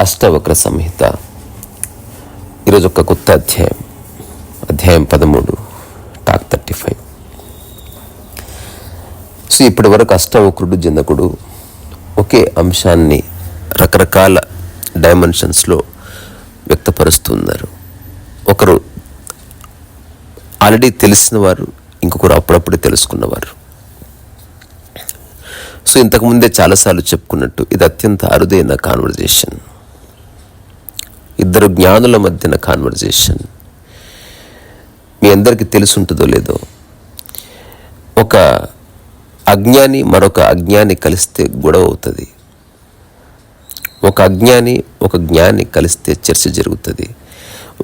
అష్టవక్ర సంహిత. ఈరోజు ఒక కొత్త అధ్యాయం. అధ్యాయం పదమూడు టాక్ థర్టీ ఫైవ్. సో ఇప్పటి వరకు అష్టవక్రుడు జనకుడు ఒకే అంశాన్ని రకరకాల డైమెన్షన్స్లో వ్యక్తపరుస్తున్నారు ఒకరు ఆల్రెడీ తెలిసిన వారు ఇంకొకరు అప్పుడప్పుడే తెలుసుకున్నవారు. సో ఇంతకుముందే చాలాసార్లు చెప్పుకున్నట్టు ఇది అత్యంత అరుదైన కాన్వర్జేషన్ ఇద్దరు జ్ఞానుల మధ్యన కాన్వర్జేషన్ మీ అందరికీ తెలుసుంటుందో లేదో? ఒక అజ్ఞాని మరొక అజ్ఞాని కలిస్తే గొడవ అవుతుంది. ఒక అజ్ఞాని ఒక జ్ఞాని కలిస్తే చర్చ జరుగుతుంది.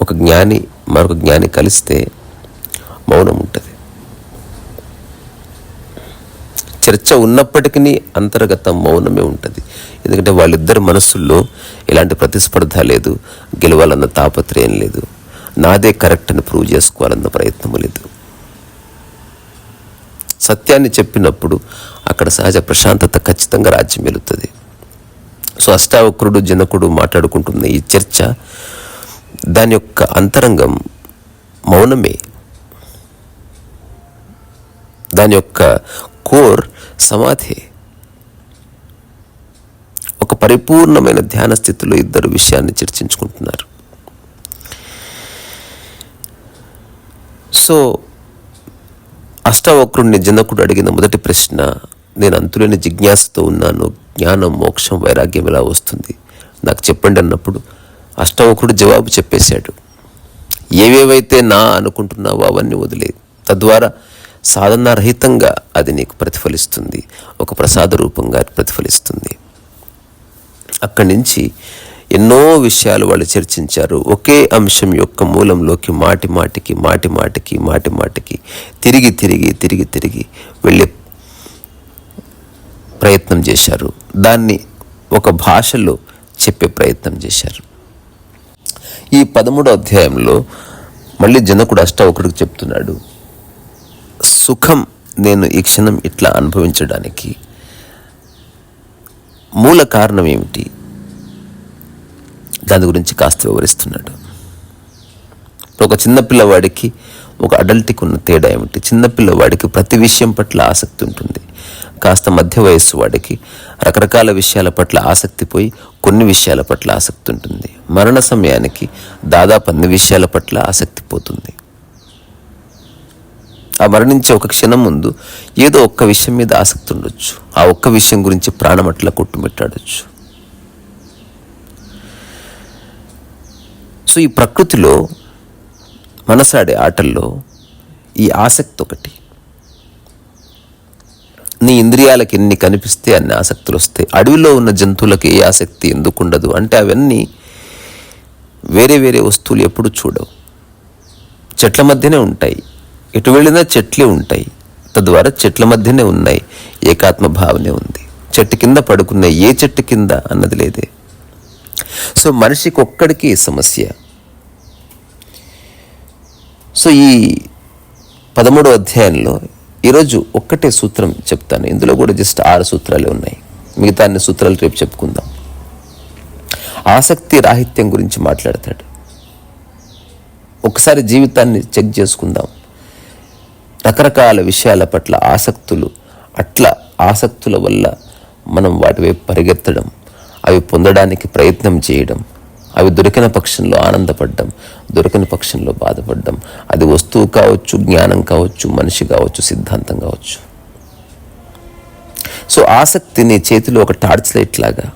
ఒక జ్ఞాని మరొక జ్ఞాని కలిస్తే మౌనం ఉంటుంది. చర్చ ఉన్నప్పటికీ అంతర్గత మౌనమే ఉంటుంది. ఎందుకంటే వాళ్ళిద్దరి మనస్సుల్లో ఎలాంటి ప్రతిస్పర్ధ లేదు గెలవాలన్న తాపత్రయం లేదు. నాదే కరెక్ట్ అని ప్రూవ్ చేసుకోవాలన్న ప్రయత్నం లేదు. సత్యాన్ని చెప్పినప్పుడు అక్కడ సహజ ప్రశాంతత ఖచ్చితంగా రాజ్యం వెలుతుంది సో అష్టావక్రుడు జనకుడు మాట్లాడుకుంటున్న ఈ చర్చ దాని యొక్క అంతరంగం మౌనమే. దాని యొక్క కోర్ సమాధి. ఒక పరిపూర్ణమైన ధ్యాన స్థితిలో ఇద్దరు విషయాన్ని చర్చించుకుంటున్నారు. సో అష్టవక్రుణ్ణి జనకుడు అడిగిన మొదటి ప్రశ్న నేను అంతులేని జిజ్ఞాసతో ఉన్నాను జ్ఞానం మోక్షం వైరాగ్యం ఎలా వస్తుంది? నాకు చెప్పండి అన్నప్పుడు అష్టవక్రుడు జవాబు చెప్పేశాడు ఏవేవైతే నా అనుకుంటున్నావో అవన్నీ వదిలేదు తద్వారా సాధనారహితంగా అది నీకు ప్రతిఫలిస్తుంది. ఒక ప్రసాద రూపంగా ప్రతిఫలిస్తుంది. అక్కడి నుంచి ఎన్నో విషయాలు వాళ్ళు చర్చించారు. ఒకే అంశం యొక్క మూలంలోకి మాటి మాటికి మాటి మాటికి మాటి మాటికి తిరిగి తిరిగి తిరిగి తిరిగి వెళ్ళే ప్రయత్నం చేశారు. దాన్ని ఒక భాషలో చెప్పే ప్రయత్నం చేశారు. ఈ పదమూడో అధ్యాయంలో మళ్ళీ జనకుడు అష్టావకుడికి చెప్తున్నాడు. సుఖం నేను ఈ క్షణం ఇట్లా అనుభవించడానికి మూల కారణం ఏమిటి? దాని గురించి కాస్త వివరిస్తున్నాడు. ఒక చిన్న పిల్లవాడికి ఒక అడల్ట్కి ఉన్న తేడా ఏమిటి? చిన్న పిల్లవాడికి ప్రతి విషయం పట్ల ఆసక్తి ఉంటుంది. కాస్త మధ్య వయస్సు వాడికి రకరకాల విషయాల పట్ల ఆసక్తి పోయి కొన్ని విషయాల పట్ల ఆసక్తి ఉంటుంది. మరణ సమయానికి దాదాపు అన్ని విషయాల పట్ల ఆసక్తి పోతుంది. ఆ మరణించే ఒక క్షణం ముందు ఏదో ఒక్క విషయం మీద ఆసక్తి ఉండొచ్చు. ఆ ఒక్క విషయం గురించి ప్రాణం అట్లా కొట్టుమిట్టాడొచ్చు. సో ఈ ప్రకృతిలో మనసాడే ఆటల్లో ఈ ఆసక్తి ఒకటి. నీ ఇంద్రియాలకు ఎన్ని కనిపిస్తే అన్ని ఆసక్తులు వస్తాయి. అడవిలో ఉన్న జంతువులకు ఏ ఆసక్తి ఎందుకు ఉండదు? అంటే అవన్నీ వేరే వేరే వస్తువులు ఎప్పుడు చూడవు. చెట్ల మధ్యనే ఉంటాయి. ఎటు వెళ్ళినా చెట్లే ఉంటాయి. తద్వారా చెట్ల మధ్యనే ఉన్నాయి. ఏకాత్మ భావనే ఉంది. చెట్టు కింద పడుకున్న ఏ చెట్టు కింద అన్నది లేదే. సో మనిషికి ఒక్కడికి సమస్య. సో ఈ పదమూడో అధ్యాయంలో ఈరోజు ఒక్కటే సూత్రం చెప్తాను. ఇందులో కూడా జస్ట్ ఆరు సూత్రాలే ఉన్నాయి. మిగతా అన్ని సూత్రాలు రేపు చెప్పుకుందాం. ఆసక్తి రాహిత్యం గురించి మాట్లాడతాడు. ఒకసారి జీవితాన్ని చెక్ చేసుకుందాం. రకరకాల విషయాల పట్ల ఆసక్తులు అట్లా ఆసక్తుల వల్ల మనం వాటి వైపు పరిగెత్తడం అవి పొందడానికి ప్రయత్నం చేయడం అవి దొరికిన పక్షంలో ఆనందపడ్డం దొరికిన పక్షంలో బాధపడ్డం అది వస్తువు కావచ్చు జ్ఞానం కావచ్చు మనిషి కావచ్చు సిద్ధాంతం కావచ్చు. సో ఆసక్తిని చేతిలో ఒక టార్చ్ లైట్ లాగా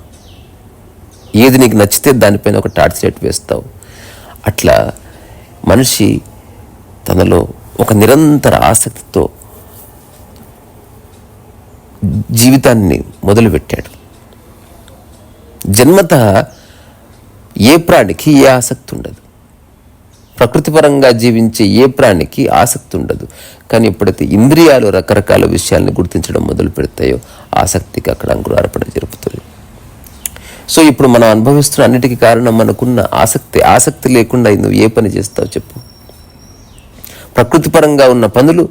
ఏది నీకు నచ్చితే దానిపైన ఒక టార్చ్ లైట్ వేస్తావు. అట్లా మనిషి తనలో ఒక నిరంతర ఆసక్తితో జీవితాన్ని మొదలుపెట్టాడు. జన్మత ఏ ప్రాణికి ఏ ఆసక్తి ఉండదు. ప్రకృతిపరంగా జీవించే ఏ ప్రాణికి ఆసక్తి ఉండదు. కానీ ఎప్పుడైతే ఇంద్రియాలు రకరకాల విషయాలను గుర్తించడం మొదలు పెడతాయో ఆసక్తికి అక్కడ అంకురార్పణ జరుపుతుంది. సో ఇప్పుడు మనం అనుభవిస్తున్న అన్నిటికీ కారణం మనకున్న ఆసక్తి. ఆసక్తి లేకుండా నువ్వు ఏ పని చేస్తావు చెప్పు. ప్రకృతిపరంగా ఉన్న పనులు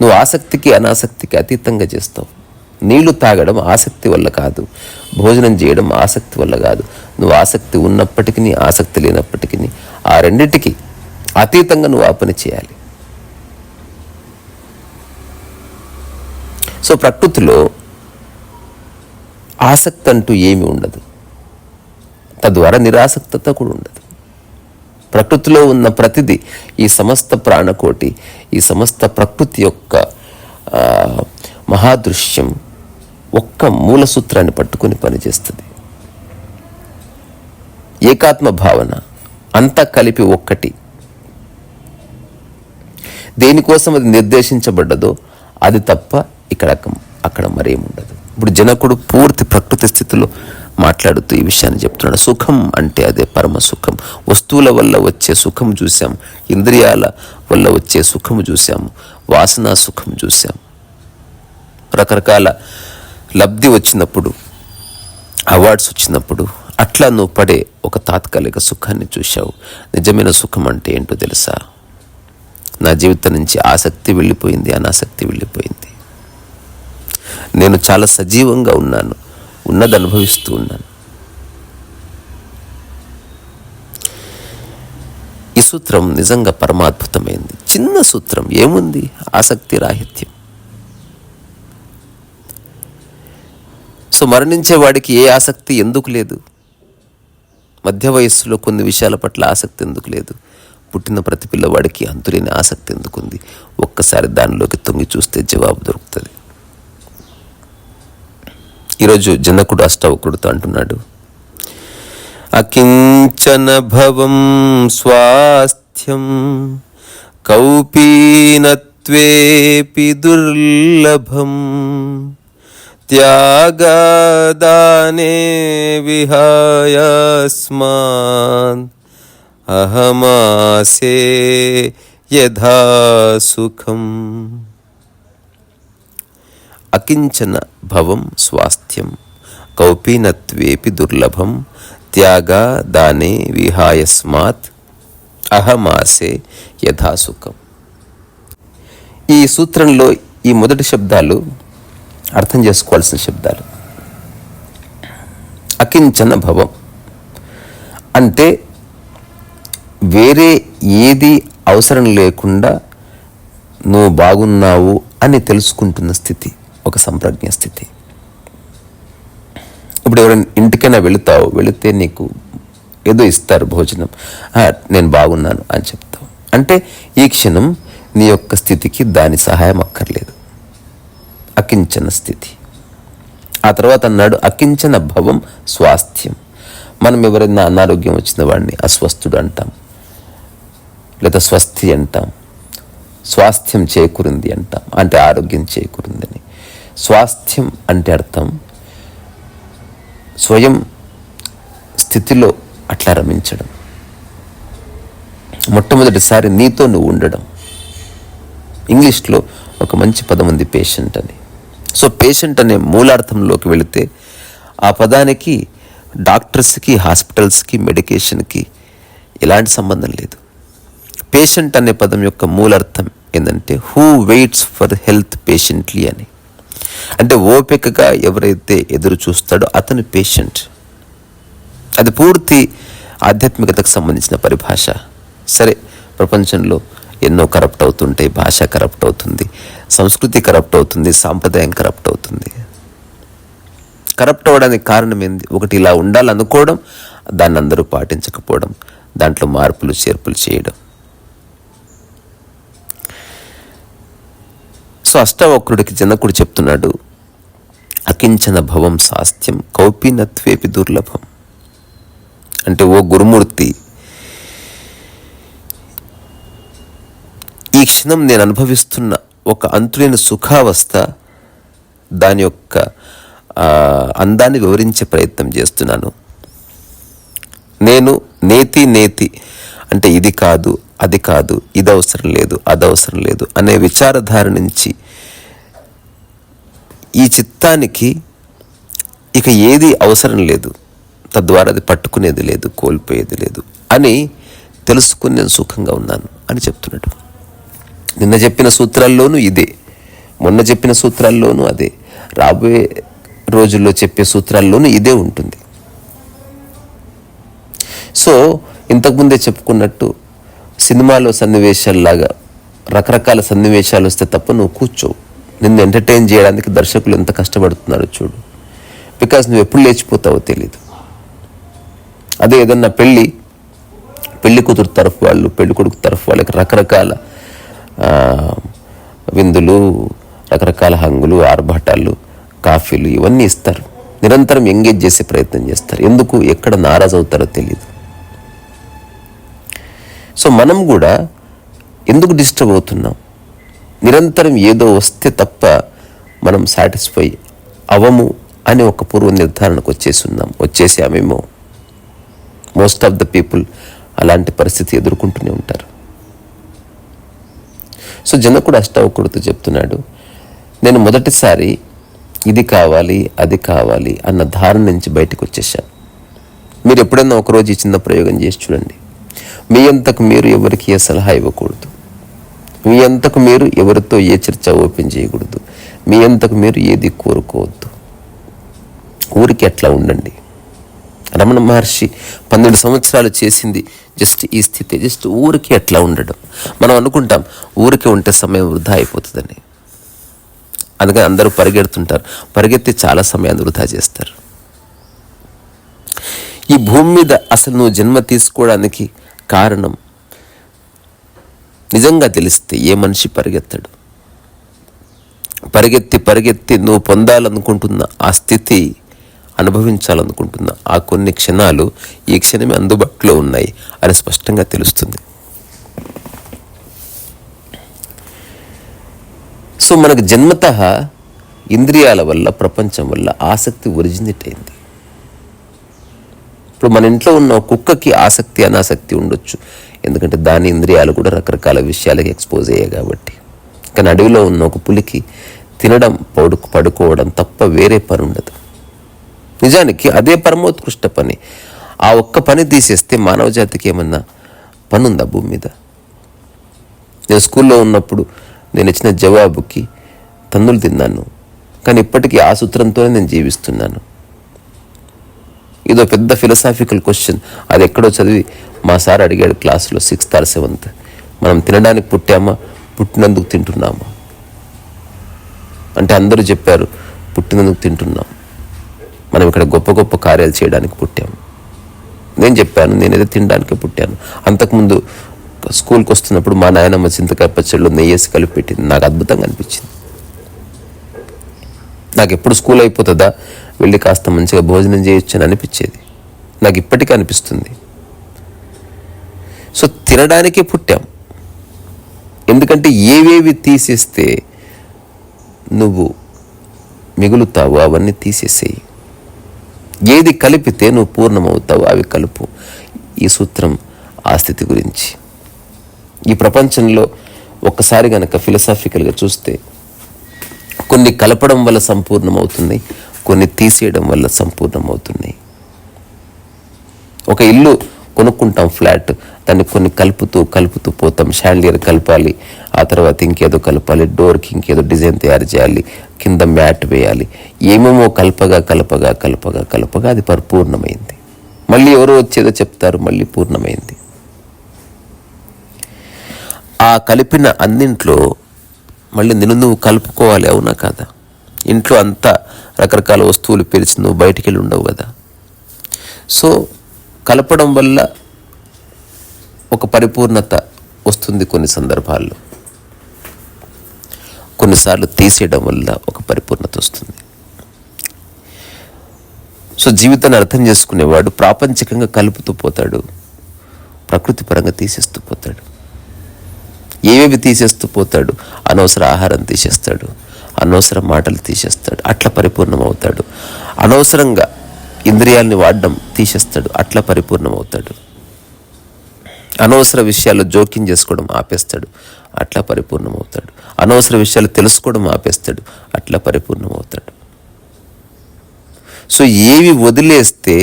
నువ్వు ఆసక్తికి అనాసక్తికి అతీతంగా చేస్తావు. నీళ్ళు తాగడం ఆసక్తి వల్ల కాదు. భోజనం చేయడం ఆసక్తి వల్ల కాదు. నువ్వు ఆసక్తి ఉన్నప్పటికీ ఆసక్తి లేనప్పటికీ ఆ రెండిటికి అతీతంగా నువ్వు ఆ పని చేయాలి. సో ప్రకృతిలో ఆసక్తి అంటూ ఏమి ఉండదు. తద్వారా నిరాసక్తత కూడా ఉండదు. ప్రకృతిలో ఉన్న ప్రతిదీ ఈ సమస్త ప్రాణకోటి ఈ సమస్త ప్రకృతి యొక్క మహాదృశ్యం ఒక్క మూల సూత్రాన్ని పట్టుకుని పనిచేస్తుంది. ఏకాత్మ భావన అంతా కలిపి ఒక్కటి. దేనికోసం అది నిర్దేశించబడ్డదో అది తప్ప ఇక్కడ అక్కడ మరేముండదు. ఇప్పుడు జనకుడు పూర్తి ప్రకృతి స్థితిలో మాట్లాడుతూ ఈ విషయాన్ని చెప్తున్నాడు. సుఖం అంటే అదే పరమ సుఖం. వస్తువుల వల్ల వచ్చే సుఖం చూసాం ఇంద్రియాల వల్ల వచ్చే సుఖం చూసాము వాసనా సుఖం చూసాం రకరకాల లబ్ధి వచ్చినప్పుడు అవార్డ్స్ వచ్చినప్పుడు అట్లా నువ్వు పడే ఒక తాత్కాలిక సుఖాన్ని చూశావు. నిజమైన సుఖం అంటే ఏంటో తెలుసా? నా జీవితం నుంచి ఆసక్తి వెళ్ళిపోయింది అనాసక్తి వెళ్ళిపోయింది. నేను చాలా సజీవంగా ఉన్నాను. ఉన్నది అనుభవిస్తూ ఉన్నాను. ఈ సూత్రం నిజంగా పరమాద్భుతమైంది. చిన్న సూత్రం ఏముంది? ఆసక్తి రాహిత్యం. సో మరణించేవాడికి ఏ ఆసక్తి ఎందుకు లేదు? మధ్య వయస్సులో కొన్ని విషయాల పట్ల ఆసక్తి ఎందుకు లేదు? పుట్టిన ప్రతి పిల్లవాడికి అంతులేని ఆసక్తి ఎందుకుంది? ఒక్కసారి దానిలోకి తొంగి చూస్తే జవాబు దొరుకుతుంది. ఈరోజు జనకుడు అష్టవకుడుతో అంటున్నాడు. అకించన భవం స్వాస్థ్యం కౌపీనత్వేపి దుర్లభం త్యాగదానే విహాయస్మాన్ అహమాసే యథా సుఖం. అకించన భవం స్వాస్థ్యం కౌపీనత్వేపి దుర్లభం త్యాగా దానే విహాయస్మాత్ అహమాసే యథాసుఖం ఈ సూత్రంలో ఈ మొదటి శబ్దాలు అర్థం చేసుకోవాల్సిన శబ్దాలు. అకించన భవం. అంటే వేరే ఏది అవసరం లేకుండా నువ్వు బాగున్నావు అని తెలుసుకుంటున్న స్థితి. ఒక సంప్రజ్ఞ స్థితి. ఇప్పుడు ఎవరైనా ఇంటికైనా వెళుతావు వెళితే నీకు ఏదో ఇస్తారు భోజనం. నేను బాగున్నాను అని చెప్తావు. అంటే ఈ క్షణం నీ యొక్క స్థితికి దాని సహాయం అక్కర్లేదు. అకించన స్థితి. ఆ తర్వాత అన్నాడు అకించన భవం స్వాస్థ్యం. మనం ఎవరైనా అనారోగ్యం వచ్చిన వాడిని అస్వస్థుడు అంటాం లేదా స్వస్తి అంటాం స్వాస్థ్యం చేకూరింది అంటాం అంటే ఆరోగ్యం చేకూరిందని. స్వాస్థ్యం అంటే అర్థం. స్వయం స్థితిలో అట్లా రమించడం. మొట్టమొదటిసారి నీతో నువ్వు ఉండడం. ఇంగ్లీష్లో ఒక మంచి పదం ఉంది పేషెంట్ అని. సో పేషెంట్ అనే మూలార్థంలోకి వెళితే ఆ పదానికి డాక్టర్స్కి హాస్పిటల్స్కి మెడికేషన్కి ఎలాంటి సంబంధం లేదు. పేషెంట్ అనే పదం యొక్క మూలార్థం ఏంటంటే who waits for health patiently అని. అంటే ఓపికగా ఎవరైతే ఎదురు చూస్తాడో అతను పేషెంట్. అది పూర్తి ఆధ్యాత్మికతకు సంబంధించిన పరిభాష. సరే ప్రపంచంలో ఎన్నో కరప్ట్ అవుతుంటాయి భాష కరప్ట్ అవుతుంది సంస్కృతి కరప్ట్ అవుతుంది సాంప్రదాయం కరప్ట్ అవుతుంది. కరప్ట్ అవ్వడానికి కారణం ఏంది? ఒకటి ఇలా ఉండాలనుకోవడం దాన్ని అందరూ పాటించకపోవడం దాంట్లో మార్పులు చేర్పులు చేయడం. సో అష్టవక్రుడికి జనకుడు చెప్తున్నాడు అకించన భవం శాస్త్యం కౌపీనత్వేపి దుర్లభం. అంటే ఓ గురుమూర్తి ఈ క్షణం నేను అనుభవిస్తున్న ఒక అంతులేని సుఖావస్థ దాని యొక్క అందాన్ని వివరించే ప్రయత్నం చేస్తున్నాను. నేను నేతి నేతి అంటే ఇది కాదు అది కాదు ఇది అవసరం లేదు అది అవసరం లేదు అనే విచారధార నుంచి ఈ చిత్తానికి ఇక ఏది అవసరం లేదు. తద్వారా అది పట్టుకునేది లేదు కోల్పోయేది లేదు అని తెలుసుకుని నేను సుఖంగా ఉన్నాను అని చెప్తున్నాడు. నిన్న చెప్పిన సూత్రాల్లోనూ ఇదే. మొన్న చెప్పిన సూత్రాల్లోనూ అదే. రాబోయే రోజుల్లో చెప్పే సూత్రాల్లోనూ ఇదే ఉంటుంది. సో ఇంతకుముందే చెప్పుకున్నట్టు సినిమాలో సన్నివేశాల్లాగా రకరకాల సన్నివేశాలు వస్తే తప్ప నువ్వు కూర్చోవు. నిన్ను ఎంటర్టైన్ చేయడానికి దర్శకులు ఎంత కష్టపడుతున్నారో చూడు. బికాస్ నువ్వు ఎప్పుడు లేచిపోతావో తెలీదు. అదే ఏదన్నా పెళ్ళి పెళ్ళి కూతురు తరఫు వాళ్ళు పెళ్ళి కొడుకు తరఫు వాళ్ళకి రకరకాల విందులు రకరకాల హంగులు ఆర్భాటాలు కాఫీలు ఇవన్నీ ఇస్తారు. నిరంతరం ఎంగేజ్ చేసే ప్రయత్నం చేస్తారు. ఎందుకు? ఎక్కడ నారాజ్ అవుతారో తెలియదు సో మనం కూడా ఎందుకు డిస్టర్బ్ అవుతున్నాం? నిరంతరం ఏదో వస్తే తప్ప మనం సాటిస్ఫై అవము అనే ఒక పూర్వ నిర్ధారణకు వచ్చేస్తున్నాం వచ్చేసామేమో. మోస్ట్ ఆఫ్ ద పీపుల్ అలాంటి పరిస్థితి ఎదుర్కొంటూనే ఉంటారు. సో జనకుడు అష్టావకుడుతో చెప్తున్నాడు నేను మొదటిసారి ఇది కావాలి అది కావాలి అన్న ధారణ నుంచి బయటకు వచ్చేసాను. మీరు ఎప్పుడైనా ఒకరోజు ఈ చిన్న ప్రయోగం చేసి చూడండి. మీ అంతకు మీరు ఎవరికి ఏ సలహా ఇవ్వకూడదు. మీ అంతకు మీరు ఎవరితో ఏ చర్చ ఓపెన్ చేయకూడదు. మీ అంతకు మీరు ఏది కోరుకోవద్దు. ఊరికి ఎట్లా ఉండండి. రమణ మహర్షి పన్నెండు సంవత్సరాలు చేసింది జస్ట్ ఈ స్థితి జస్ట్ ఊరికి ఎట్లా ఉండడం. మనం అనుకుంటాం ఊరికి ఉంటే సమయం వృధా అయిపోతుందని. అందుకని అందరూ పరిగెడుతుంటారు. పరిగెత్తి చాలా సమయాన్ని వృధా చేస్తారు. ఈ భూమి మీద అసలు నువ్వు జన్మ తీసుకోవడానికి కారణం నిజంగా తెలిస్తే ఏ మనిషి పరిగెత్తడు? పరిగెత్తి పరిగెత్తి నువ్వు పొందాలనుకుంటున్న ఆ స్థితి అనుభవించాలనుకుంటున్న ఆ కొన్ని క్షణాలు ఈ క్షణమే అందుబాటులో ఉన్నాయి అని స్పష్టంగా తెలుస్తుంది. సో మనకు జన్మత ఇంద్రియాల వల్ల ప్రపంచం వల్ల ఆసక్తి ఒరిజినేట్ అయింది. ఇప్పుడు మన ఇంట్లో ఉన్న కుక్కకి ఆసక్తి అనాసక్తి ఉండొచ్చు. ఎందుకంటే దాని ఇంద్రియాలు కూడా రకరకాల విషయాలకు ఎక్స్పోజ్ అయ్యాయి కాబట్టి. కానీ అడవిలో ఉన్న ఒక పులికి తినడం పడుకు పడుకోవడం తప్ప వేరే పని ఉండదు. నిజానికి అదే పరమోత్కృష్ట పని. ఆ ఒక్క పని తీసేస్తే మానవ జాతికి ఏమన్నా పని ఉందా భూమి మీద? నేను స్కూల్లో ఉన్నప్పుడు నేను ఇచ్చిన జవాబుకి తన్నులు తిన్నాను. కానీ ఇప్పటికీ ఆ సూత్రంతోనే నేను జీవిస్తున్నాను. ఇదో పెద్ద ఫిలసాఫికల్ క్వశ్చన్ అది ఎక్కడో చదివి మా సార్ అడిగాడు క్లాసులో సిక్స్త్ ఆర్ సెవెంత్ మనం తినడానికి పుట్టామా? పుట్టినందుకు తింటున్నామా? అంటే అందరూ చెప్పారు పుట్టినందుకు తింటున్నాం. మనం ఇక్కడ గొప్ప గొప్ప కార్యాలు చేయడానికి పుట్టాము నేను చెప్పాను నేనేదో తినడానికి పుట్టాను. అంతకుముందు స్కూల్కి వస్తున్నప్పుడు మా నాయనమ్మ చింతకాయ పచ్చళ్ళు నెయ్యేసి కలిపి పెట్టింది. నాకు అద్భుతంగా అనిపించింది. నాకు ఎప్పుడు స్కూల్ అయిపోతుందా? వెళ్ళి కాస్త మంచిగా భోజనం చేయొచ్చు అని అనిపించేది. నాకు ఇప్పటికీ అనిపిస్తుంది. సో తినడానికే పుట్టాం. ఎందుకంటే ఏవేవి తీసేస్తే నువ్వు మిగులుతావు అవన్నీ తీసేసేయి. ఏది కలిపితే నువ్వు పూర్ణమవుతావు అవి కలుపు. ఈ సూత్రం ఆ స్థితి గురించి. ఈ ప్రపంచంలో ఒక్కసారి గనక ఫిలసాఫికల్గా చూస్తే కొన్ని కలపడం వల్ల సంపూర్ణమవుతున్నాయి కొన్ని తీసేయడం వల్ల సంపూర్ణమవుతున్నాయి ఒక ఇల్లు కొనుక్కుంటాం ఫ్లాట్ దాన్ని కొన్ని కలుపుతూ కలుపుతూ పోతాం షాండియర్ కలపాలి ఆ తర్వాత ఇంకేదో కలపాలి డోర్కి ఇంకేదో డిజైన్ తయారు చేయాలి కింద మ్యాట్ వేయాలి. ఏమేమో కలపగా కలపగా కలపగా కలపగా అది పరిపూర్ణమైంది. మళ్ళీ ఎవరో వచ్చేదో చెప్తారు మళ్ళీ పూర్ణమైంది. ఆ కలిపిన అన్నింట్లో మళ్ళీ నిన్ను నువ్వు కలుపుకోవాలి అవునా కాదా? ఇంట్లో అంతా రకరకాల వస్తువులు పేర్చి నువ్వు బయటికి వెళ్ళి ఉండవు కదా. సో కలపడం వల్ల ఒక పరిపూర్ణత వస్తుంది కొన్ని సందర్భాల్లో. కొన్నిసార్లు తీసేయడం వల్ల ఒక పరిపూర్ణత వస్తుంది. సో జీవితాన్ని అర్థం చేసుకునేవాడు ప్రాపంచికంగా కలుపుతూ పోతాడు ప్రకృతి పరంగా తీసేస్తూ పోతాడు. ఏవేవి తీసేస్తూ పోతాడు? అనవసర ఆహారం తీసేస్తాడు. అనవసర మాటలు తీసేస్తాడు. అట్లా పరిపూర్ణం అవుతాడు అనవసరంగా ఇంద్రియాల్ని వాడడం తీసేస్తాడు. అట్లా పరిపూర్ణం అవుతాడు అనవసర విషయాలు జోక్యం చేసుకోవడం ఆపేస్తాడు. అట్లా పరిపూర్ణం అవుతాడు అనవసర విషయాలు తెలుసుకోవడం ఆపేస్తాడు. అట్లా పరిపూర్ణం అవుతాడు సో ఏవి వదిలేస్తే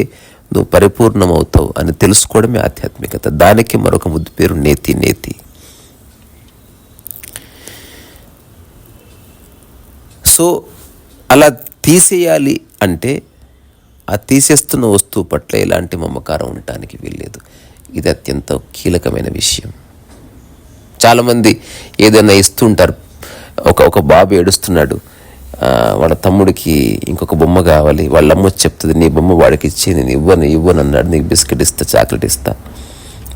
నువ్వు పరిపూర్ణమవుతావు అని తెలుసుకోవడమే ఆధ్యాత్మికత. దానికి మరొక ముద్దు పేరు నేతి నేతి. సో అలా తీసేయాలి అంటే ఆ తీసేస్తున్న వస్తువు పట్ల ఎలాంటి మమకారం ఉండటానికి వీల్లేదు. ఇది అత్యంత కీలకమైన విషయం. చాలామంది ఏదైనా ఇస్తుంటారు. ఒక ఒక బాబు ఏడుస్తున్నాడు. వాళ్ళ తమ్ముడికి ఇంకొక బొమ్మ కావాలి. వాళ్ళ అమ్మ చెప్తుంది నీ బొమ్మ వాడికి ఇచ్చి నేను ఇవ్వను ఇవ్వను అన్నాడు. నీకు బిస్కెట్ ఇస్తా చాక్లెట్ ఇస్తా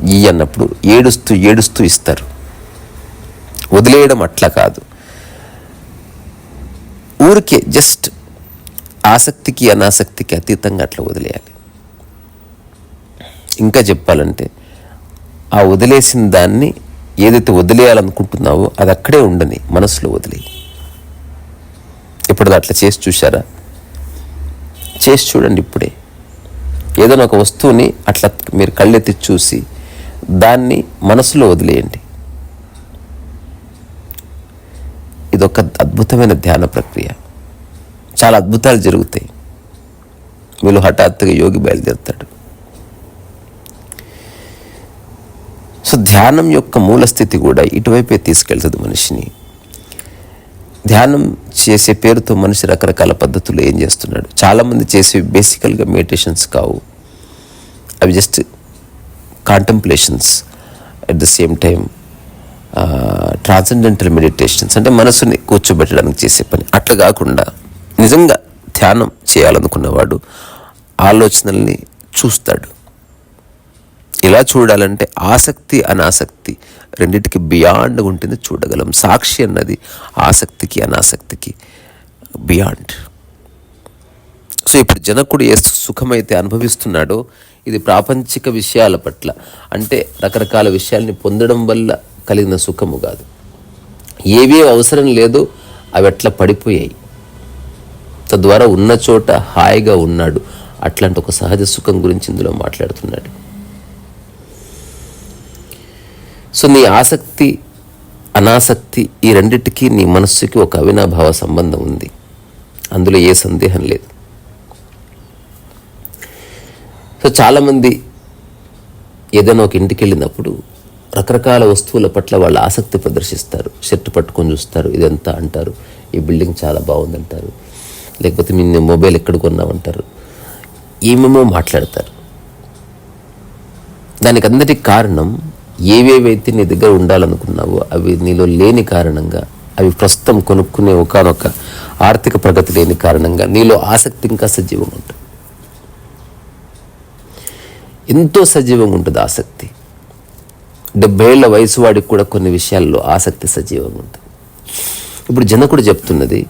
ఈ అన్నప్పుడు ఏడుస్తూ ఏడుస్తూ ఇస్తారు. వదిలేయడం అట్లా కాదు. ఊరికే జస్ట్ ఆసక్తికి అనాసక్తికి అతీతంగా అట్లా వదిలేయాలి. ఇంకా చెప్పాలంటే ఆ వదిలేసిన దాన్ని ఏదైతే వదిలేయాలనుకుంటున్నావో అది అక్కడే ఉండని మనసులో వదిలే ఇప్పుడు అట్లా చేసి చూసారా చేసి చూడండి ఇప్పుడే. ఏదైనా ఒక వస్తువుని అట్లా మీరు కళ్ళెత్తి చూసి దాన్ని మనసులో వదిలేయండి. ఇదొక అద్భుతమైన ధ్యాన ప్రక్రియ. చాలా అద్భుతాలు జరుగుతాయి. వీళ్ళు హఠాత్తుగా యోగి బయలుదేరుతాడు. సో ధ్యానం యొక్క మూల స్థితి కూడా ఇటువైపే తీసుకెళ్తుంది మనిషిని. ధ్యానం చేసే పేరుతో మనిషి రకరకాల పద్ధతులు ఏం చేస్తున్నాడు? చాలామంది చేసే బేసికల్గా మెడిటేషన్స్ కావు. అవి just contemplations. At the same time transcendental meditations అంటే మనసుని కూర్చోబెట్టడానికి చేసే పని. అట్లా కాకుండా నిజంగా ధ్యానం చేయాలనుకున్నవాడు ఆలోచనల్ని చూస్తాడు. ఇలా చూడాలంటే ఆసక్తి అనాసక్తి రెండింటికి బియాండ్ ఉంటుంది చూడగలం. సాక్షి అన్నది ఆసక్తికి అనాసక్తికి బియాండ్ సో ఇప్పుడు జనకుడు ఏ సుఖమైతే అనుభవిస్తున్నాడో ఇది ప్రాపంచిక విషయాల పట్ల. అంటే రకరకాల విషయాల్ని పొందడం వల్ల కలిగిన సుఖము కాదు. ఏవే అవసరం లేదో అవి అట్లా పడిపోయాయి. తద్వారా ఉన్న చోట హాయిగా ఉన్నాడు. అట్లాంటి ఒక సహజ సుఖం గురించి ఇందులో మాట్లాడుతున్నాడు. సో నీ ఆసక్తి అనాసక్తి ఈ రెండిటికి నీ మనస్సుకి ఒక అవినాభావ సంబంధం ఉంది. అందులో ఏ సందేహం లేదు. సో చాలామంది ఏదైనా ఒక ఇంటికి వెళ్ళినప్పుడు రకరకాల వస్తువుల పట్ల వాళ్ళు ఆసక్తి ప్రదర్శిస్తారు. షర్ట్ పట్టుకొని చూస్తారు. ఇదంతా అంటారు. ఈ బిల్డింగ్ చాలా బాగుందంటారు. లేకపోతే మీ మొబైల్ ఎక్కడ కొన్నామంటారు ఏమేమో మాట్లాడతారు. దానికి అందరికి కారణం ఏవేవైతే నీ దగ్గర ఉండాలనుకున్నావో అవి నీలో లేని కారణంగా అవి ప్రస్తుతం కొనుక్కునే ఒకనొక ఆర్థిక ప్రగతి లేని కారణంగా నీలో ఆసక్తి ఇంకా సజీవంగా ఉంటుంది. ఎంతో సజీవంగా ఉంటుంది ఆసక్తి. డెబ్బై ఏళ్ళ వయసు వాడికి కూడా కొన్ని విషయాల్లో ఆసక్తి సజీవంగా ఉంటుంది. ఇప్పుడు జనకుడు చెప్తున్నది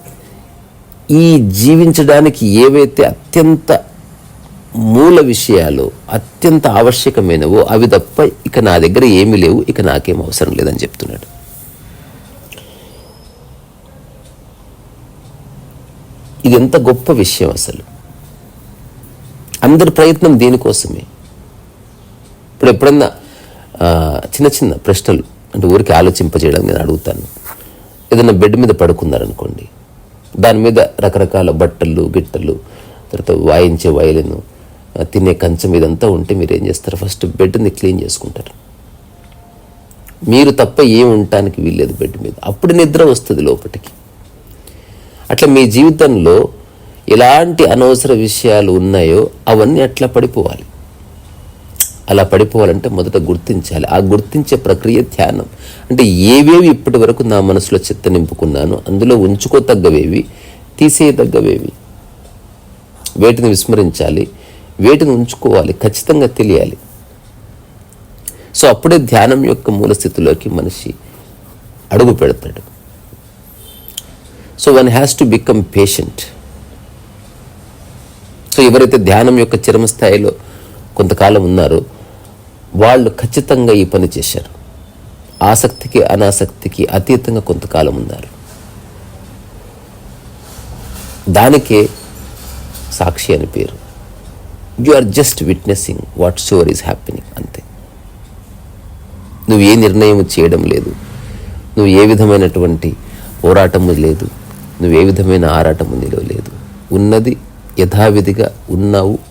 ఈ జీవించడానికి ఏవైతే అత్యంత మూల విషయాలు అత్యంత ఆవశ్యకమైనవో అవి తప్ప ఇక నా దగ్గర ఏమీ లేవు ఇక నాకేం అవసరం లేదని చెప్తున్నాడు. ఇది ఎంత గొప్ప విషయం అసలు. అందరి ప్రయత్నం దీనికోసమే. ఇప్పుడు ఎప్పుడన్నా చిన్న చిన్న ప్రశ్నలు అంటే ఊరికి ఆలోచింపజేయడం నేను అడుగుతాను. ఏదైనా బెడ్ మీద పడుకున్నారనుకోండి దాని మీద రకరకాల బట్టలు గిట్టలు తర్వాత వాయించే వయలను తినే కంచం ఇదంతా ఉంటే మీరు ఏం చేస్తారు? ఫస్ట్ బెడ్ని క్లీన్ చేసుకుంటారు. మీరు తప్ప ఏం ఉండటానికి వీల్లేదు బెడ్ మీద. అప్పుడు నిద్ర వస్తుంది లోపటికి. అట్లా మీ జీవితంలో ఎలాంటి అనవసర విషయాలు ఉన్నాయో అవన్నీ అట్లా పడిపోవాలి. అలా పడిపోవాలంటే మొదట గుర్తించాలి. ఆ గుర్తించే ప్రక్రియ ధ్యానం. అంటే ఏవేవి ఇప్పటి వరకు నా మనసులో చెత్త నింపుకున్నాను అందులో ఉంచుకోతగ్గవేవి తీసేయదగ్గవేవి వేటిని విస్మరించాలి వేటిని ఉంచుకోవాలి ఖచ్చితంగా తెలియాలి. సో అప్పుడే ధ్యానం యొక్క మూల స్థితిలోకి మనిషి అడుగు పెడతాడు. So one has to become patient. So ఎవరైతే ధ్యానం యొక్క చరమ స్థాయిలో కొంతకాలం ఉన్నారు. వాళ్ళు ఖచ్చితంగా ఈ పని చేశారు. ఆసక్తికి అనాసక్తికి అతీతంగా కొంతకాలం ఉన్నారు. దానికే సాక్షి అని పేరు. You are just witnessing what sure is happening అంతే. నువ్వు ఏ నిర్ణయం చేయడం లేదు. నువ్వు ఏ విధమైనటువంటి పోరాటము లేదు. నువ్వు ఏ విధమైన ఆరాటము నీలో లేదు ఉన్నది యథావిధిగా ఉన్నావు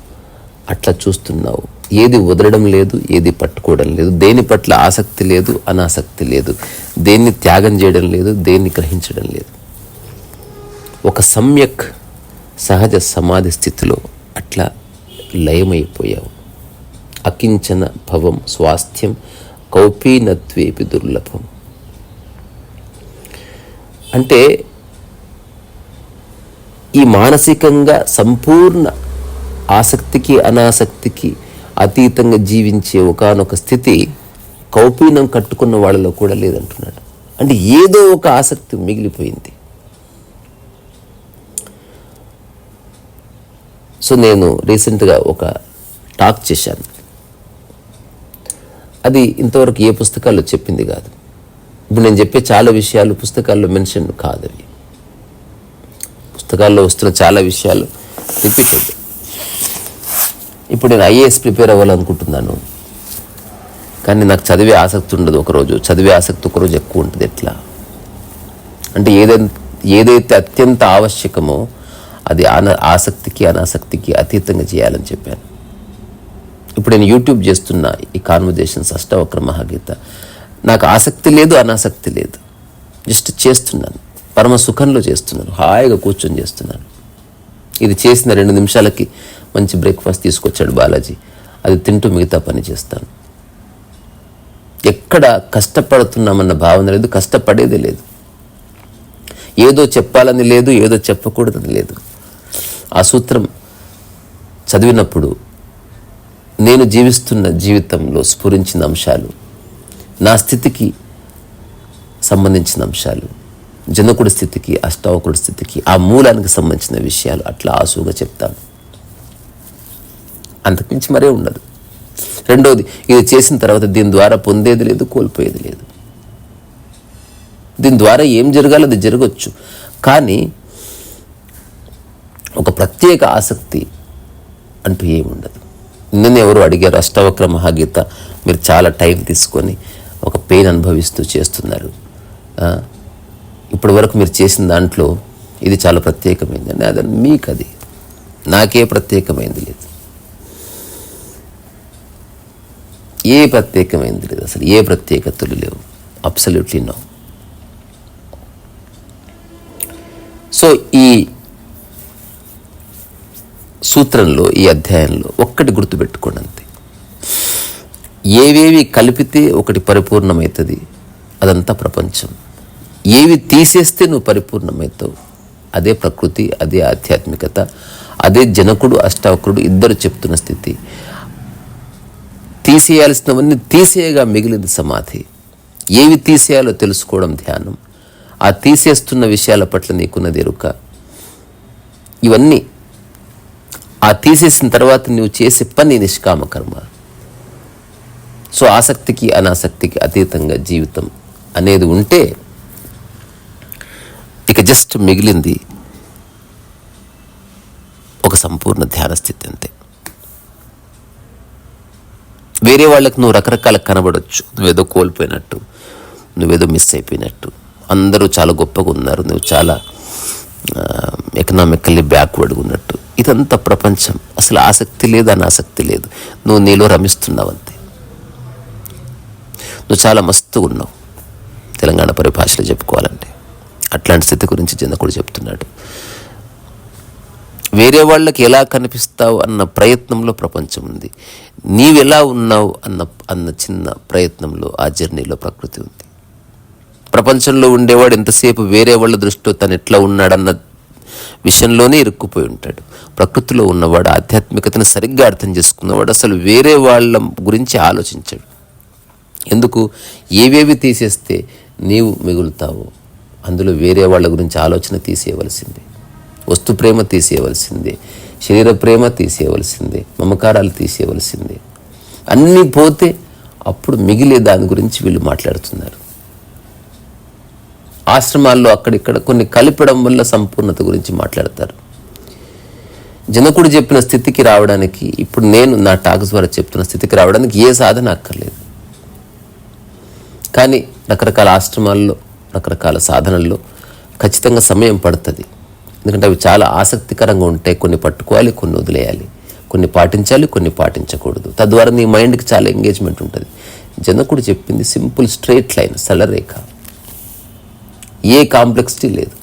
అట్లా చూస్తున్నావు. ఏది వదలడం లేదు ఏది పట్టుకోవడం లేదు. దేని పట్ల ఆసక్తి లేదు అనాసక్తి లేదు. దేన్ని త్యాగం చేయడం లేదు దేన్ని గ్రహించడం లేదు. ఒక సమ్యక్ సహజ సమాధి స్థితిలో అట్లా లయమైపోయావు. అకించన భవం స్వాస్థ్యం కౌపీనత్వేపి దుర్లభం. అంటే ఈ మానసికంగా సంపూర్ణ ఆసక్తికి అనాసక్తికి అతీతంగా జీవించే ఒకానొక స్థితి కౌపీనం కట్టుకున్న వాళ్ళలో కూడా లేదంటున్నాడు. అంటే ఏదో ఒక ఆసక్తి మిగిలిపోయింది. సో నేను రీసెంట్గా ఒక టాక్ చేశాను. అది ఇంతవరకు ఏ పుస్తకాల్లో చెప్పింది కాదు. ఇప్పుడు నేను చెప్పే చాలా విషయాలు పుస్తకాల్లో మెన్షన్ కాదు పుస్తకాల్లో వస్తున్న చాలా విషయాలు రిపీటెడ్. ఇప్పుడు నేను ఐఏఎస్ ప్రిపేర్ అవ్వాలనుకుంటున్నాను. కానీ నాకు చదివే ఆసక్తి ఉండదు ఒకరోజు. చదివే ఆసక్తి ఒకరోజు ఎక్కువ ఉంటుంది. ఎట్లా? అంటే ఏదైతే ఏదైతే అత్యంత ఆవశ్యకమో అది అన ఆసక్తికి అనాసక్తికి అతీతంగా చేయాలని చెప్పాను. ఇప్పుడు నేను యూట్యూబ్ చేస్తున్న ఈ కాన్వర్జేషన్స్ అష్టవక్ర మహాగీత నాకు ఆసక్తి లేదు అనాసక్తి లేదు. జస్ట్ చేస్తున్నాను. పరమ సుఖంలో చేస్తున్నాను. హాయిగా కూర్చొని చేస్తున్నాను. ఇది చేసిన రెండు నిమిషాలకి మంచి బ్రేక్ఫాస్ట్ తీసుకొచ్చాడు బాలాజీ. అది తింటూ మిగతా పని చేస్తాను. ఎక్కడ కష్టపడుతున్నామన్న భావన లేదు కష్టపడేది లేదు. ఏదో చెప్పాలని లేదు ఏదో చెప్పకూడదని లేదు. ఆ సూత్రం చదివినప్పుడు నేను జీవిస్తున్న జీవితంలో స్ఫురించిన అంశాలు నా స్థితికి సంబంధించిన అంశాలు జనకుడి స్థితికి అష్టావకుడి స్థితికి ఆ మూలానికి సంబంధించిన విషయాలు అట్లా ఆసుగా చెప్తాను. అంతకుమించి మరే ఉండదు. రెండవది ఇది చేసిన తర్వాత దీని ద్వారా పొందేది లేదు కోల్పోయేది లేదు. దీని ద్వారా ఏం జరగాలో అది జరగచ్చు. కానీ ఒక ప్రత్యేక ఆసక్తి అంటూ ఏముండదు నిన్న ఎవరు అడిగారు అష్టవక్ర మహాగీత మీరు చాలా టైం తీసుకొని ఒక పెయిన్ అనుభవిస్తూ చేస్తున్నారు. ఇప్పటి వరకు మీరు చేసిన దాంట్లో ఇది చాలా ప్రత్యేకమైంది అది మీకు అది నాకే ప్రత్యేకమైంది లేదు. ఏ ప్రత్యేకమైంది? లేదు అసలు ఏ ప్రత్యేకతలు లేవు. అబ్సల్యూట్లీ నో సో ఈ సూత్రంలో ఈ అధ్యాయంలో ఒక్కటి గుర్తుపెట్టుకోండి అంతే. ఏవేవి కలిపితే ఒకటి పరిపూర్ణమవుతుంది అదంతా ప్రపంచం. ఏవి తీసేస్తే నువ్వు పరిపూర్ణమవుతావు అదే ప్రకృతి అదే ఆధ్యాత్మికత అదే జనకుడు అష్టావకుడు ఇద్దరు చెప్తున్న స్థితి. తీసేయాల్సినవన్నీ తీసేయగా మిగిలింది సమాధి. ఏవి తీసేయాలో తెలుసుకోవడం ధ్యానం. ఆ తీసేస్తున్న విషయాల పట్ల నీకున్నది ఎరుక. ఇవన్నీ ఆ తీసేసిన తర్వాత నువ్వు చేసే పని నిష్కామ కర్మ. సో ఆసక్తికి అనాసక్తికి అతీతంగా జీవితం అనేది ఉంటే ఇక జస్ట్ మిగిలింది ఒక సంపూర్ణ ధ్యాన స్థితి అంతే. వేరే వాళ్ళకి నువ్వు రకరకాల కనబడొచ్చు. నువ్వేదో కోల్పోయినట్టు. నువ్వేదో మిస్ అయిపోయినట్టు. అందరూ చాలా గొప్పగా ఉన్నారు. నువ్వు చాలా ఎకనామికల్లీ బ్యాక్వర్డ్గా ఉన్నట్టు. ఇదంతా ప్రపంచం. అసలు ఆసక్తి లేదు అని ఆసక్తి లేదు. నువ్వు నీలో రమిస్తున్నావు అంతే. నువ్వు చాలా మస్తుగా ఉన్నావు. తెలంగాణ పరిభాషలో చెప్పుకోవాలంటే. అట్లాంటి స్థితి గురించి జనకుడు చెప్తున్నాడు. వేరే వాళ్ళకి ఎలా కనిపిస్తావు అన్న ప్రయత్నంలో ప్రపంచం ఉంది. నీవెలా ఉన్నావు అన్న అన్న చిన్న ప్రయత్నంలో ఆ జర్నీలో ప్రకృతి ఉంది. ప్రపంచంలో ఉండేవాడు ఎంతసేపు వేరే వాళ్ళ దృష్టిలో తను ఎట్లా ఉన్నాడన్న విషయంలోనే ఇరుక్కుపోయి ఉంటాడు. ప్రకృతిలో ఉన్నవాడు ఆధ్యాత్మికతను సరిగ్గా అర్థం చేసుకున్నవాడు అసలు వేరే వాళ్ళ గురించి ఆలోచించాడు. ఎందుకు? ఏవేవి తీసేస్తే నీవు మిగులుతావో అందులో వేరే వాళ్ళ గురించి ఆలోచన తీసేయవలసిందే. వస్తు ప్రేమ తీసేయవలసిందే. శరీర ప్రేమ తీసేయవలసిందే. మమకారాలు తీసేయవలసిందే. అన్నీ పోతే అప్పుడు మిగిలే దాని గురించి వీళ్ళు మాట్లాడుతున్నారు. ఆశ్రమాల్లో అక్కడిక్కడ కొన్ని కలిపడం వల్ల సంపూర్ణత గురించి మాట్లాడతారు. జనకుడు చెప్పిన స్థితికి రావడానికి ఇప్పుడు నేను నా టాక్స్ ద్వారా చెప్తున్న స్థితికి రావడానికి ఏ సాధన అక్కర్లేదు. కానీ రకరకాల ఆశ్రమాల్లో రకరకాల సాధనల్లో ఖచ్చితంగా సమయం పడుతుంది. ఎందుకంటే అవి చాలా ఆసక్తికరంగా ఉంటాయి కొన్ని పట్టుకోవాలి కొన్ని వదిలేయాలి. కొన్ని పాటించాలి కొన్ని పాటించకూడదు. తద్వారా నీ మైండ్కి చాలా ఎంగేజ్మెంట్ ఉంటుంది. జనకుడు చెప్పింది సింపుల్ స్ట్రైట్ లైన్ సరళరేఖ. ఏ కాంప్లెక్సిటీ లేదు.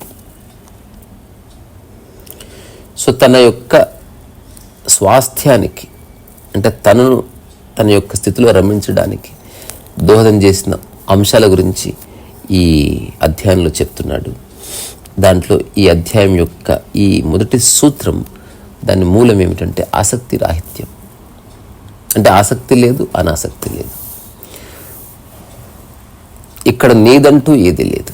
సో తన యొక్క స్వాస్థ్యానికి అంటే తనను తన యొక్క స్థితిలో రమించడానికి దోహదం చేసిన అంశాల గురించి ఈ అధ్యయనంలో చెప్తున్నాడు. దాంట్లో ఈ అధ్యాయం యొక్క ఈ మొదటి సూత్రం దాని మూలం ఏమిటంటే ఆసక్తి రాహిత్యం. అంటే ఆసక్తి లేదు అనాసక్తి లేదు. ఇక్కడ నీదంటూ ఏది లేదు.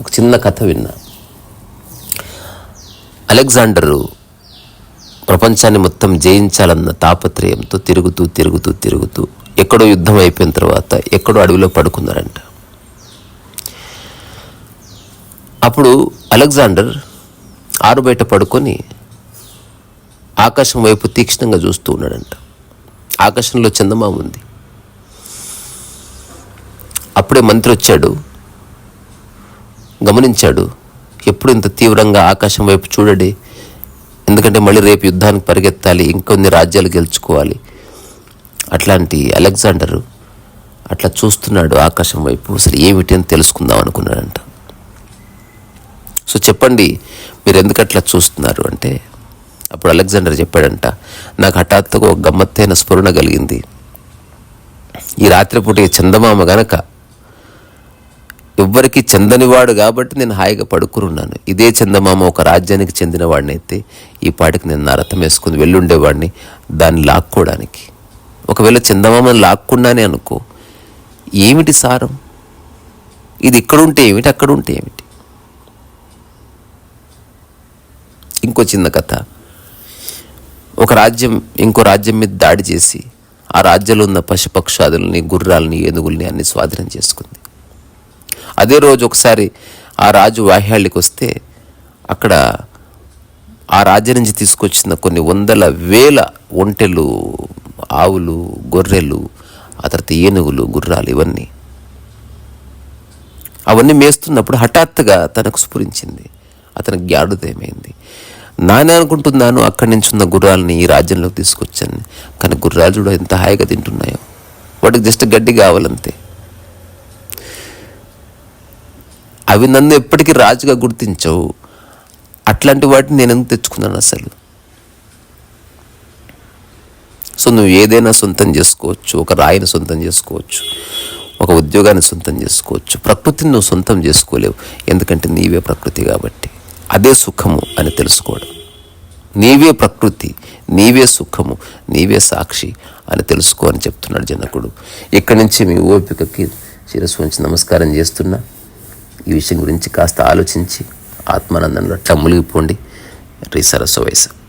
ఒక చిన్న కథ విన్నా. అలెగ్జాండరు ప్రపంచాన్ని మొత్తం జయించాలన్న తాపత్రయంతో తిరుగుతూ తిరుగుతూ తిరుగుతూ ఎక్కడో యుద్ధం అయిపోయిన తర్వాత ఎక్కడో అడవిలో పడుకున్నారంట. అప్పుడు అలెగ్జాండర్ ఆరు బయట పడుకొని ఆకాశం వైపు తీక్షణంగా చూస్తూ ఉన్నాడంట. ఆకాశంలో చందమామ ఉంది. అప్పుడే మంత్రి వచ్చాడు. గమనించాడు ఎప్పుడు ఇంత తీవ్రంగా ఆకాశం వైపు చూడడి ఎందుకంటే మళ్ళీ రేపు యుద్ధానికి పరిగెత్తాలి ఇంకొన్ని రాజ్యాలు గెలుచుకోవాలి. అట్లాంటి అలెగ్జాండరు అట్లా చూస్తున్నాడు ఆకాశం వైపు. అసలు ఏమిటి అని తెలుసుకుందాం అనుకున్నాడంట. సో చెప్పండి మీరు ఎందుకు అట్లా చూస్తున్నారు? అంటే అప్పుడు అలెగ్జాండర్ చెప్పాడంట నాకు హఠాత్తుగా ఒక గమ్మత్తైన స్ఫురణ కలిగింది. ఈ రాత్రిపూట ఈ చందమామ గనక ఎవ్వరికి చెందనివాడు కాబట్టి నేను హాయిగా పడుకున్నాను ఇదే చందమామ ఒక రాజ్యానికి చెందినవాడినైతే ఈ పాటికి నేను నా రథం వేసుకుని వెళ్ళుండేవాడిని దాన్ని లాక్కోవడానికి ఒకవేళ చందమామని లాక్కున్నానే అనుకో ఏమిటి సారం? ఇది ఇక్కడుంటే ఏమిటి? అక్కడ ఉంటే ఏమిటి? ఇంకో చిన్న కథ. ఒక రాజ్యం ఇంకో రాజ్యం మీద దాడి చేసి ఆ రాజ్యంలో ఉన్న పశుపక్షాదుల్ని గుర్రాలని ఏనుగుల్ని అన్ని స్వాధీనం చేసుకుంది. అదే రోజు ఒకసారి ఆ రాజు వాహ్యాళ్ళకి వస్తే అక్కడ ఆ రాజ్యం నుంచి తీసుకొచ్చిన కొన్ని వందల వేల ఒంటెలు ఆవులు గొర్రెలు ఆ తర్వాత ఏనుగులు గుర్రాలు ఇవన్నీ. అవన్నీ మేస్తున్నప్పుడు హఠాత్తుగా తనకు స్ఫురించింది. అతనికి జ్ఞానోదయమైంది నానే అనుకుంటున్నాను అక్కడి నుంచి ఉన్న గుర్రాలని ఈ రాజ్యంలోకి తీసుకొచ్చాను కానీ గుర్రాలు చూడ ఎంత హాయిగా తింటున్నాయో. వాటికి జస్ట్ గడ్డి కావాలంతే. అవి నన్ను ఎప్పటికీ రాజుగా గుర్తించవు. అట్లాంటి వాటిని నేను ఎందుకు తెచ్చుకున్నాను అసలు? సో నువ్వు ఏదైనా సొంతం చేసుకోవచ్చు ఒక రాయిని సొంతం చేసుకోవచ్చు ఒక ఉద్యోగాన్ని సొంతం చేసుకోవచ్చు. ప్రకృతిని నువ్వు సొంతం చేసుకోలేవు. ఎందుకంటే నీవే ప్రకృతి కాబట్టి. అదే సుఖము అని తెలుసుకోవడం. నీవే ప్రకృతి నీవే సుఖము నీవే సాక్షి అని తెలుసుకో అని చెప్తున్నాడు జనకుడు. ఇక్కడి నుంచి మీ ఓపికకి శిరస్సు ఉంచి నమస్కారం చేస్తున్నా. ఈ విషయం గురించి కాస్త ఆలోచించి ఆత్మానందంలో టమ్ములిగిపోండి. రీ సరస్సు వయసు.